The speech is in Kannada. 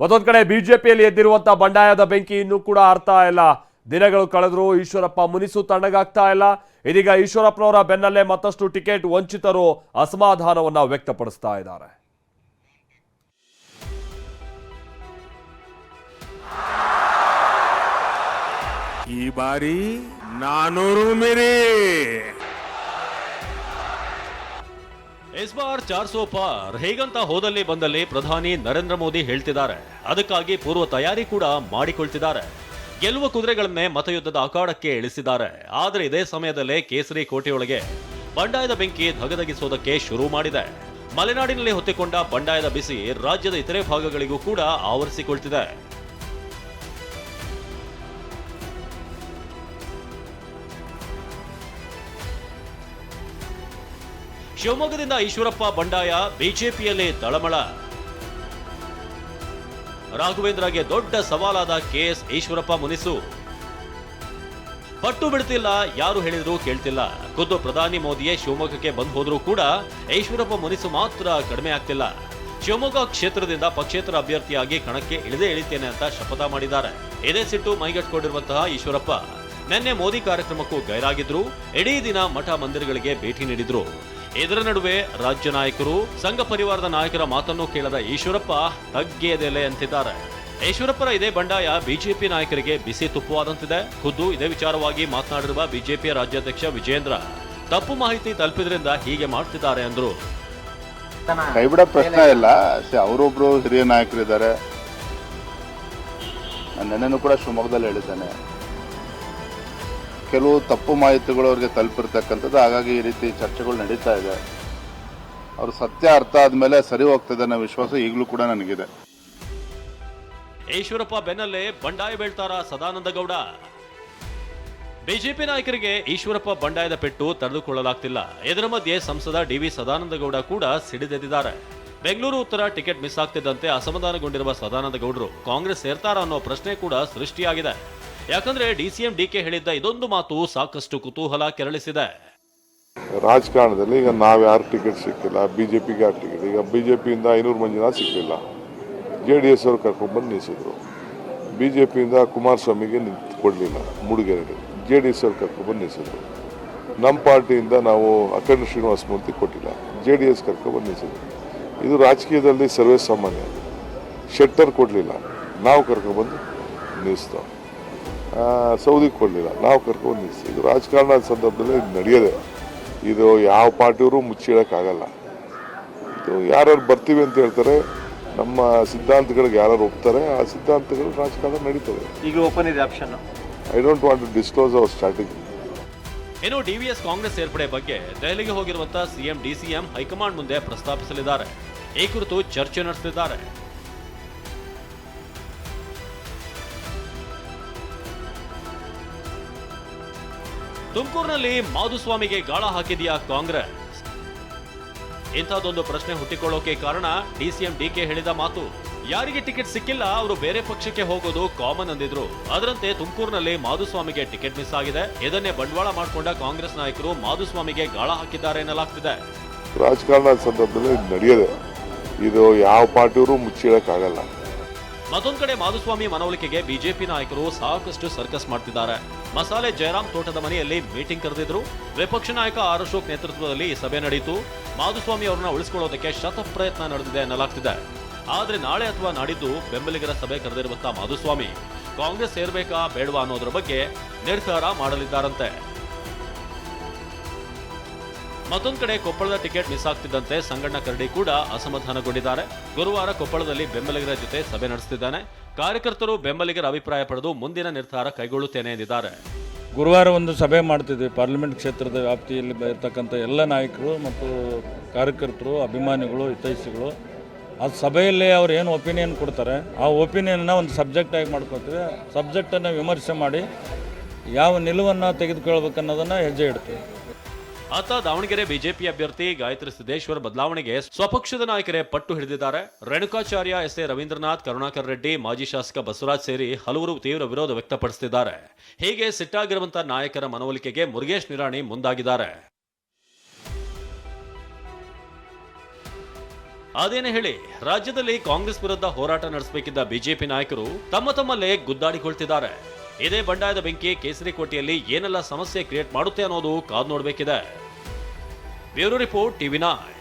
ಮತ್ತೊಂದ್ ಕಡೆ ಬಿಜೆಪಿಯಲ್ಲಿ ಎದ್ದಿರುವಂತಹ ಬಂಡಾಯದ ಬೆಂಕಿ ಇನ್ನೂ ಕೂಡ ಅರ್ಥ ಇಲ್ಲ. ದಿನಗಳು ಕಳೆದ್ರು ಈಶ್ವರಪ್ಪ ಮುನಿಸು ತಣ್ಣಗಾಗ್ತಾ ಇಲ್ಲ. ಇದೀಗ ಈಶ್ವರಪ್ಪನವರ ಬೆನ್ನಲ್ಲೇ ಮತ್ತಷ್ಟು ಟಿಕೆಟ್ ವಂಚಿತರು ಅಸಮಾಧಾನವನ್ನ ವ್ಯಕ್ತಪಡಿಸ್ತಾ ಇದ್ದಾರೆ. ಈ ಬಾರಿ ನಾನೂರು ಮೀರಿ. ಇಸ್ ಬಾರ್ ಚಾರ್ ಸೋ ಪಾರ್ ಹೇಗಂತ ಹೋದಲ್ಲಿ ಬಂದಲ್ಲಿ ಪ್ರಧಾನಿ ನರೇಂದ್ರ ಮೋದಿ ಹೇಳ್ತಿದ್ದಾರೆ. ಅದಕ್ಕಾಗಿ ಪೂರ್ವ ತಯಾರಿ ಕೂಡ ಮಾಡಿಕೊಳ್ತಿದ್ದಾರೆ. ಗೆಲ್ಲುವ ಕುದುರೆಗಳನ್ನೇ ಮತಯುದ್ಧದ ಅಖಾಡಕ್ಕೆ ಇಳಿಸಿದ್ದಾರೆ. ಆದರೆ ಇದೇ ಸಮಯದಲ್ಲೇ ಕೇಸರಿ ಕೋಟೆಯೊಳಗೆ ಬಂಡಾಯದ ಬೆಂಕಿ ಧಗಧಗಿಸೋದಕ್ಕೆ ಶುರು ಮಾಡಿದೆ. ಮಲೆನಾಡಿನಲ್ಲಿ ಹೊತ್ತಿಕೊಂಡ ಬಂಡಾಯದ ಬಿಸಿ ರಾಜ್ಯದ ಇತರೆ ಭಾಗಗಳಿಗೂ ಕೂಡ ಆವರಿಸಿಕೊಳ್ತಿದೆ. ಶಿವಮೊಗ್ಗದಿಂದ ಈಶ್ವರಪ್ಪ ಬಂಡಾಯ ಬಿಜೆಪಿಯಲ್ಲೇ ತಳಮಳ ರಾಘವೇಂದ್ರಗೆ ದೊಡ್ಡ ಸವಾಲಾದ ಕೆಎಸ್ ಈಶ್ವರಪ್ಪ ಮುನಿಸು. ಪಟ್ಟು ಬಿಡ್ತಿಲ್ಲ, ಯಾರು ಹೇಳಿದ್ರು ಕೇಳ್ತಿಲ್ಲ. ಖುದ್ದು ಪ್ರಧಾನಿ ಮೋದಿಯೇ ಶಿವಮೊಗ್ಗಕ್ಕೆ ಬಂದು ಹೋದ್ರೂ ಕೂಡ ಈಶ್ವರಪ್ಪ ಮುನಿಸು ಮಾತ್ರ ಕಡಿಮೆ ಆಗ್ತಿಲ್ಲ. ಶಿವಮೊಗ್ಗ ಕ್ಷೇತ್ರದಿಂದ ಪಕ್ಷೇತರ ಅಭ್ಯರ್ಥಿಯಾಗಿ ಕಣಕ್ಕೆ ಇಳಿದೇ ಇಳಿತೇನೆ ಅಂತ ಶಪಥ ಮಾಡಿದ್ದಾರೆ. ಇದೇ ಸಿಟ್ಟು ಮೈಗಟ್ಕೊಂಡಿರುವಂತಹ ಈಶ್ವರಪ್ಪ. ನಿನ್ನೆ ಮೋದಿ ಕಾರ್ಯಕ್ರಮಕ್ಕೂ ಗೈರಾಗಿದ್ರು, ಇಡೀ ದಿನ ಮಠ ಮಂದಿರಗಳಿಗೆ ಭೇಟಿ ನೀಡಿದ್ರು. ಇದರ ನಡುವೆ ರಾಜ್ಯ ನಾಯಕರು ಸಂಘ ಪರಿವಾರದ ನಾಯಕರ ಮಾತನ್ನು ಕೇಳದ ಈಶ್ವರಪ್ಪ ತಗ್ಗೇದೆಲೆ ಅಂತಿದ್ದಾರೆ. ಈಶ್ವರಪ್ಪರ ಇದೇ ಬಂಡಾಯ ಬಿಜೆಪಿ ನಾಯಕರಿಗೆ ಬಿಸಿ ತುಪ್ಪವಾದಂತಿದೆ. ಖುದ್ದು ಇದೇ ವಿಚಾರವಾಗಿ ಮಾತನಾಡಿರುವ ಬಿಜೆಪಿಯ ರಾಜ್ಯಾಧ್ಯಕ್ಷ ವಿಜೇಂದ್ರ ತಪ್ಪು ಮಾಹಿತಿ ತಲುಪಿದ್ರಿಂದ ಹೀಗೆ ಮಾಡ್ತಿದ್ದಾರೆ ಅಂದ್ರು. ಕೈ ಬಿಡೋ ಪ್ರಶ್ನೆ ಇಲ್ಲ. ಅವರೊಬ್ರು ಹಿರಿಯ ನಾಯಕರಿದ್ದಾರೆ. ನಾನು ನೆನ್ನೆನೂ ಕೂಡ ಶಿವಮೊಗ್ಗದಲ್ಲಿ ಹೇಳಿದ್ದೇನೆ. ಕೆಲವು ತಪ್ಪು ಮಾಹಿತಿಗಳು ಅವ್ರಿಗೆ ತಲುಪಿರ್ತಕ್ಕಂಥದ್ದು. ಹಾಗಾಗಿ ಈ ರೀತಿ ಚರ್ಚೆಗಳು ನಡೀತಾ ಇದೆ. ಅವರು ಸತ್ಯ ಅರ್ಥ ಆದಮೇಲೆ ಸರಿ ಹೋಗ್ತದೆ ಅನ್ನೋ ವಿಶ್ವಾಸ ಈಗಲೂ ಕೂಡ ನನಗಿದೆ. ಈಶ್ವರಪ್ಪ ಬೆನ್ನಲ್ಲೇ ಬಂಡಾಯ ಬೀಳ್ತಾರ ಸದಾನಂದ ಗೌಡ. ಬಿಜೆಪಿ ನಾಯಕರಿಗೆ ಈಶ್ವರಪ್ಪ ಬಂಡಾಯದ ಪೆಟ್ಟು ತಡೆದುಕೊಳ್ಳಲಾಗ್ತಿಲ್ಲ. ಇದರ ಮಧ್ಯೆ ಸಂಸದ ಡಿವಿ ಸದಾನಂದ ಗೌಡ ಕೂಡ ಸಿಡಿದೆದ್ದಿದ್ದಾರೆ. ಬೆಂಗಳೂರು ಉತ್ತರ ಟಿಕೆಟ್ ಮಿಸ್ ಆಗ್ತಿದ್ದಂತೆ ಅಸಮಾಧಾನಗೊಂಡಿರುವ ಸದಾನಂದ ಗೌಡರು ಕಾಂಗ್ರೆಸ್ ಸೇರ್ತಾರ ಅನ್ನೋ ಪ್ರಶ್ನೆ ಕೂಡ ಸೃಷ್ಟಿಯಾಗಿದೆ. ಯಾಕಂದ್ರೆ ಡಿಸಿಎಂ ಡಿಕೆ ಹೇಳಿದ್ದ ಇದೊಂದು ಮಾತು ಸಾಕಷ್ಟು ಕುತೂಹಲ ಕೆರಳಿಸಿದೆ. ರಾಜಕಾರಣದಲ್ಲಿ ಈಗ ನಾವು ಯಾರು ಟಿಕೆಟ್ ಸಿಕ್ಕಿಲ್ಲ ಬಿ ಜೆ ಯಾರು ಟಿಕೆಟ್ ಈಗ ಬಿ ಜೆ ಪಿಯಿಂದ ಐನೂರು ಮಂದಿನ ಸಿಕ್ಕಿಲ್ಲ. ಜೆ ಡಿ ಎಸ್ ಅವರು ಕರ್ಕೊಂಡ್ಬಂದು ನಿಲ್ಲಿಸಿದ್ರು ಬಿ ಜೆ ಪಿಯಿಂದ ಕುಮಾರಸ್ವಾಮಿಗೆ ನಿಂತು ಕೊಡಲಿಲ್ಲ ಮೂಡಿಗೆರೆಗೆ. ಜೆ ಡಿ ಎಸ್ ಅವ್ರು ಕರ್ಕೊಂಡ್ಬಂದು ನಿಲ್ಲಿಸಿದ್ರು ನಮ್ಮ ಪಾರ್ಟಿಯಿಂದ ನಾವು ಅಖಂಡ ಶ್ರೀನಿವಾಸ ಮೂರ್ತಿ ಕೊಟ್ಟಿಲ್ಲ, ಜೆ ಡಿ ಎಸ್ ಕರ್ಕೊಂಡ್ಬಂದು ನಿಲ್ಲಿಸಿದ್ರು ಇದು ರಾಜಕೀಯದಲ್ಲಿ ಸರ್ವೇ ಸಾಮಾನ್ಯ ಶೆಟ್ಟರ್ ಕೊಡಲಿಲ್ಲ, ನಾವು ಕರ್ಕೊಂಡ್ಬಂದು ನಿಲ್ಲಿಸ್ತೋ ಸೌದಿ ಕೊಡಲಿಲ್ಲ. ನಾವು ಕರ್ಕೊಂಡು ಇದು ರಾಜಕಾರಣದ ಸಂದರ್ಭದಲ್ಲಿ ಇದು ನಡೆಯೋದೆ. ಇದು ಯಾವ ಪಾರ್ಟಿಯವರು ಮುಚ್ಚಿಡೋಕ್ಕಾಗಲ್ಲ. ಇದು ಯಾರ್ಯಾರು ಬರ್ತೀವಿ ಅಂತ ಹೇಳ್ತಾರೆ ನಮ್ಮ ಸಿದ್ಧಾಂತಗಳಿಗೆ ಯಾರು ಒಪ್ತಾರೆ ಆ ಸಿದ್ಧಾಂತಗಳು ರಾಜಕಾರಣ ನಡೀತದೆ. ಈಗ ಓಪನ್ ಇದೆ option I don't want to disclose our strategy ಇನ್ನು ಡಿವಿಎಸ್ ಕಾಂಗ್ರೆಸ್ ಸೇರ್ಪಡೆ ಬಗ್ಗೆ ದೆಹಲಿಗೆ ಹೋಗಿರುವಂತಹ ಸಿಎಂ ಡಿಸಿಎಂ ಹೈಕಮಾಂಡ್ ಮುಂದೆ ಪ್ರಸ್ತಾಪಿಸಲಿದ್ದಾರೆ. ಈ ಕುರಿತು ಚರ್ಚೆ ನಡೆಸಲಿದ್ದಾರೆ ತುಮಕೂರಿನಲ್ಲಿ ಮಾಧುಸ್ವಾಮಿಗೆ ಗಾಳ ಹಾಕಿದೆಯಾ ಕಾಂಗ್ರೆಸ್? ಇಂಥದ್ದೊಂದು ಪ್ರಶ್ನೆ ಹುಟ್ಟಿಕೊಳ್ಳೋಕೆ ಕಾರಣ ಡಿಸಿಎಂ ಡಿಕೆ ಹೇಳಿದ ಮಾತು. ಯಾರಿಗೆ ಟಿಕೆಟ್ ಸಿಕ್ಕಿಲ್ಲ, ಅವರು ಬೇರೆ ಪಕ್ಷಕ್ಕೆ ಹೋಗೋದು ಕಾಮನ್ ಅಂದಿದ್ರು. ಅದರಂತೆ ತುಮಕೂರಿನಲ್ಲಿ ಮಾಧುಸ್ವಾಮಿಗೆ ಟಿಕೆಟ್ ಮಿಸ್ ಆಗಿದೆ. ಇದನ್ನೇ ಬಂಡವಾಳ ಮಾಡಿಕೊಂಡ ಕಾಂಗ್ರೆಸ್ ನಾಯಕರು ಮಾಧುಸ್ವಾಮಿಗೆ ಗಾಳ ಹಾಕಿದ್ದಾರೆ ಎನ್ನಲಾಗ್ತಿದೆ. ರಾಜಕಾರಣದ ಸಂದರ್ಭದಲ್ಲಿ ನಡೆಯದೆ. ಇದು ಯಾವ ಪಾರ್ಟಿಯವರು ಮುಚ್ಚಿಡೋಕ್ಕಾಗಲ್ಲ. ಮತ್ತೊಂದ್ ಕಡೆ ಮಾಧುಸ್ವಾಮಿ ಮನವೊಲಿಕೆಗೆ ಬಿಜೆಪಿ ನಾಯಕರು ಸಾಕಷ್ಟು ಸರ್ಕಸ್ ಮಾಡ್ತಿದ್ದಾರೆ. ಮಸಾಲೆ ಜಯರಾಮ್ ತೋಟದ ಮನೆಯಲ್ಲಿ ಮೀಟಿಂಗ್ ಕರೆದಿದ್ರು. ವಿಪಕ್ಷ ನಾಯಕ ಆರ್ ಅಶೋಕ್ ನೇತೃತ್ವದಲ್ಲಿ ಈ ಸಭೆ ನಡೆಯಿತು ಮಾಧುಸ್ವಾಮಿ ಅವರನ್ನ ಉಳಿಸಿಕೊಳ್ಳೋದಕ್ಕೆ ಶತ ಪ್ರಯತ್ನ ನಡೆದಿದೆ ಎನ್ನಲಾಗ್ತಿದೆ ಆದ್ರೆ ನಾಳೆ ಅಥವಾ ನಾಡಿದ್ದು ಬೆಂಬಲಿಗರ ಸಭೆ ಕರೆದಿರುವಂತಹ ಮಾಧುಸ್ವಾಮಿ, ಕಾಂಗ್ರೆಸ್ ಸೇರ್ಬೇಕಾ ಬೇಡವಾ ಅನ್ನೋದ್ರ ಬಗ್ಗೆ ನಿರ್ಧಾರ ಮಾಡಲಿದ್ದಾರಂತೆ. ಮತ್ತೊಂದು ಕಡೆ ಕೊಪ್ಪಳದ ಟಿಕೆಟ್ ಮಿಸ್ ಆಗ್ತಿದ್ದಂತೆ ಸಂಗಣ್ಣ ಕರಡಿ ಕೂಡ ಅಸಮಾಧಾನಗೊಂಡಿದ್ದಾರೆ. ಗುರುವಾರ ಕೊಪ್ಪಳದಲ್ಲಿ ಬೆಂಬಲಿಗರ ಜೊತೆ ಸಭೆ ನಡೆಸುತ್ತಿದ್ದಾನೆ ಕಾರ್ಯಕರ್ತರು ಬೆಂಬಲಿಗರ ಅಭಿಪ್ರಾಯ ಪಡೆದು ಮುಂದಿನ ನಿರ್ಧಾರ ಕೈಗೊಳ್ಳುತ್ತೇನೆ ಎಂದಿದ್ದಾರೆ. ಗುರುವಾರ ಒಂದು ಸಭೆ ಮಾಡ್ತಿದ್ವಿ. ಪಾರ್ಲಿಮೆಂಟ್ ಕ್ಷೇತ್ರದ ವ್ಯಾಪ್ತಿಯಲ್ಲಿ ಇರ್ತಕ್ಕಂಥ ಎಲ್ಲ ನಾಯಕರು ಮತ್ತು ಕಾರ್ಯಕರ್ತರು, ಅಭಿಮಾನಿಗಳು, ಹಿತೈಷಿಗಳು, ಆ ಸಭೆಯಲ್ಲಿ ಅವ್ರು ಏನು ಒಪಿನಿಯನ್ ಕೊಡ್ತಾರೆ, ಆ ಒಪಿನಿಯನ್ನ ಒಂದು ಸಬ್ಜೆಕ್ಟಾಗಿ ಮಾಡ್ಕೊತೀವಿ. ಸಬ್ಜೆಕ್ಟನ್ನು ವಿಮರ್ಶೆ ಮಾಡಿ ಯಾವ ನಿಲುವನ್ನು ತೆಗೆದುಕೊಳ್ಬೇಕನ್ನೋದನ್ನು ಹೆಜ್ಜೆ ಇಡ್ತೀವಿ. ಅತ್ತ ದಾವಣಗೆರೆ ಬಿಜೆಪಿ ಅಭ್ಯರ್ಥಿ ಗಾಯತ್ರಿ ಸಿದ್ದೇಶ್ವರ್ ಬದಲಾವಣೆಗೆ ಸ್ವಪಕ್ಷದ ನಾಯಕರೇ ಪಟ್ಟು ಹಿಡಿದಿದ್ದಾರೆ. ರೇಣುಕಾಚಾರ್ಯ ಎಸ್ ಎ ರವೀಂದ್ರನಾಥ್, ಕರುಣಾಕರ್ ರೆಡ್ಡಿ, ಮಾಜಿ ಶಾಸಕ ಬಸವರಾಜ್ ಸೇರಿ ಹಲವರು ತೀವ್ರ ವಿರೋಧ ವ್ಯಕ್ತಪಡಿಸುತ್ತಿದ್ದಾರೆ. ಹೀಗೆ ಸಿಟ್ಟಾಗಿರುವಂತಹ ನಾಯಕರ ಮನವೊಲಿಕೆಗೆ ಮುರುಗೇಶ್ ನಿರಾಣಿ ಮುಂದಾಗಿದ್ದಾರೆ. ಅದೇನೇ ಹೇಳಿ, ರಾಜ್ಯದಲ್ಲಿ ಕಾಂಗ್ರೆಸ್ ವಿರುದ್ಧ ಹೋರಾಟ ನಡೆಸಬೇಕಿದ್ದ ಬಿಜೆಪಿ ನಾಯಕರು ತಮ್ಮ ತಮ್ಮಲ್ಲೇ ಗುದ್ದಾಡಿಕೊಳ್ತಿದ್ದಾರೆ ಇದೇ ಬಂಡಾಯದ ಬೆಂಕಿ ಕೇಸರಿ ಕೋಟೆಯಲ್ಲಿ ಏನೆಲ್ಲ ಸಮಸ್ಯೆ ಕ್ರಿಯೇಟ್ ಮಾಡುತ್ತೆ ಅನ್ನೋದು ಕಾದು ನೋಡಬೇಕಿದೆ. Bureau report TV nine